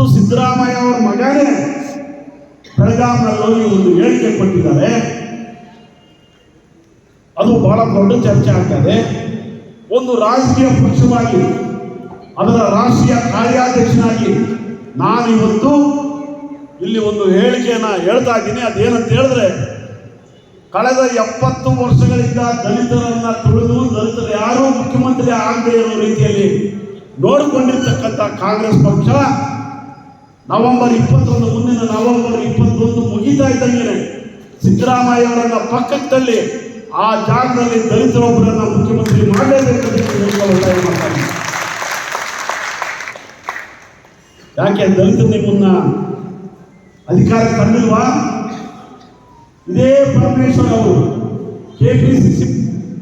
ಖುದ್ದು ಸಿದ್ದರಾಮಯ್ಯ ಅವರ ಮಗನೇ ಬೆಳಗಾಂನಲ್ಲಿ ಹೋಗಿ ಒಂದು ಹೇಳಿಕೆ ಕೊಟ್ಟಿದ್ದಾರೆ. ಅದು ಬಹಳ ದೊಡ್ಡ ಚರ್ಚೆ ಆಗ್ತದೆ. ಒಂದು ರಾಜಕೀಯ ಪಕ್ಷವಾಗಿ, ಅದರ ರಾಷ್ಟ್ರೀಯ ಕಾರ್ಯಾಧ್ಯಕ್ಷನಾಗಿ ನಾನಿವತ್ತು ಇಲ್ಲಿ ಒಂದು ಹೇಳಿಕೆಯನ್ನ ಹೇಳ್ತಾ ಇದ್ದೀನಿ. ಅದೇನಂತ ಹೇಳಿದ್ರೆ, ಕಳೆದ ಎಪ್ಪತ್ತು ವರ್ಷಗಳಿಂದ ದಲಿತರನ್ನ ತುಳಿದು ದಲಿತರು ಯಾರೂ ಮುಖ್ಯಮಂತ್ರಿ ಆಗದೆ ಇರೋ ರೀತಿಯಲ್ಲಿ ನೋಡಿಕೊಂಡಿರ್ತಕ್ಕಂಥ ಕಾಂಗ್ರೆಸ್ ಪಕ್ಷ ನವೆಂಬರ್ ಇಪ್ಪತ್ತೊಂದು, ಮುಂದಿನ ನವೆಂಬರ್ ಇಪ್ಪತ್ತೊಂದು ಮುಗಿತಾ ಇದ್ದಂಗೆ ಸಿದ್ದರಾಮಯ್ಯ ಅವರನ್ನ ತಳ್ಳಿ ಆ ಜಾಗದಲ್ಲಿ ದಲಿತರೊಬ್ಬರನ್ನ ಮುಖ್ಯಮಂತ್ರಿ ಮಾಡಲೇಬೇಕಂತ. ಯಾಕೆ ದಲಿತರು ನಿಮ್ಮನ್ನ ಅಧಿಕಾರ ತಂದಿಲ್ವಾ ಇದೇ ಪರಮೇಶ್ವರ್ ಅವರು ಕೆಪಿಸಿಸಿ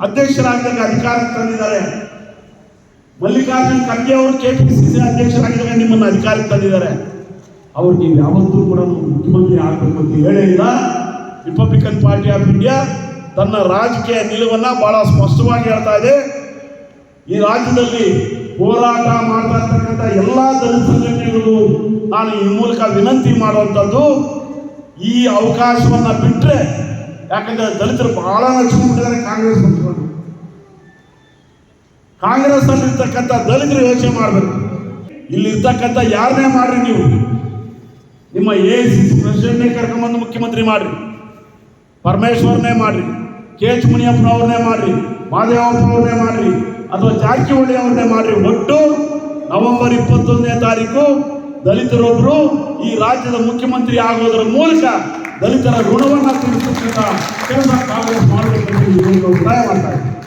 ಅಧ್ಯಕ್ಷರಾಗಿದ್ದಾಗ ಅಧಿಕಾರ ತಂದಿದ್ದಾರೆ. ಮಲ್ಲಿಕಾರ್ಜುನ್ ಖರ್ಗೆ ಅವರು ಕೆಪಿಸಿಸಿ ಅಧ್ಯಕ್ಷರಾಗಿದ್ದಾಗ ನಿಮ್ಮನ್ನು ಅಧಿಕಾರಕ್ಕೆ ತಂದಿದ್ದಾರೆ. ಅವ್ರು ನೀವು ಯಾವತ್ತೂ ಕೂಡ ಮುಖ್ಯಮಂತ್ರಿ ಆಗಬೇಕು ಅಂತ ಹೇಳೇ ಇಲ್ಲ. ರಿಪಬ್ಲಿಕನ್ ಪಾರ್ಟಿ ಆಫ್ ಇಂಡಿಯಾ ತನ್ನ ರಾಜಕೀಯ ನಿಲುವನ್ನ ಬಹಳ ಸ್ಪಷ್ಟವಾಗಿ ಹೇಳ್ತಾ ಇದೆ. ಈ ರಾಜ್ಯದಲ್ಲಿ ಹೋರಾಟ ಮಾಡ್ತಾ ಇರ್ತಕ್ಕಂಥ ಎಲ್ಲ ದಲಿತ ಸಂಘಟನೆಗಳು ನಾನು ಈ ಮೂಲಕ ವಿನಂತಿ ಮಾಡುವಂಥದ್ದು, ಈ ಅವಕಾಶವನ್ನ ಬಿಟ್ಟರೆ ಯಾಕಂದ್ರೆ ದಲಿತರು ಬಹಳ ನಚ್ಚಿಕೊಂಡಿದ್ದಾರೆ ಕಾಂಗ್ರೆಸ್ ಪಕ್ಷವನ್ನು ಕಾಂಗ್ರೆಸ್ ಅಲ್ಲಿರ್ತಕ್ಕಂಥ ದಲಿತರು ಯೋಚನೆ ಮಾಡಬೇಕು. ಇಲ್ಲಿರ್ತಕ್ಕಂಥ ಯಾರನ್ನೇ ಮಾಡ್ರಿ ನೀವು? ನಿಮ್ಮ ಎ ಸಿ ಸಿ ಪ್ರೆಸಿಡೆಂಟ್ನೇ ಕರ್ಕೊಂಬಂದು ಮುಖ್ಯಮಂತ್ರಿ ಮಾಡ್ರಿ. ಪರಮೇಶ್ವರನೇ ಮಾಡ್ರಿ. ಕೆ ಎಚ್ ಮುನಿಯಪ್ಪನವ್ರನ್ನೇ ಮಾಡ್ರಿ. ಮಾದೇವಪ್ಪ ಅವ್ರನ್ನೇ ಮಾಡ್ರಿ. ಅಥವಾ ಜಾರಕಿಹೊಳಿ ಅವ್ರನ್ನೇ ಮಾಡ್ರಿ. ಒಟ್ಟು ನವೆಂಬರ್ ಇಪ್ಪತ್ತೊಂದನೇ ತಾರೀಕು ದಲಿತರೊಬ್ಬರು ಈ ರಾಜ್ಯದ ಮುಖ್ಯಮಂತ್ರಿ ಆಗೋದರ ಮೂಲಕ ದಲಿತರ ಋಣವನ್ನು ತಿಳಿಸುತ್ತಿದ್ದ ಕೆಲಸ ಕಾಂಗ್ರೆಸ್ ಮಾಡಬೇಕು ಈ ಮೂಲಕ ಒತ್ತಾಯ ಮಾಡ್ತಾ ಇದ್ದೀನಿ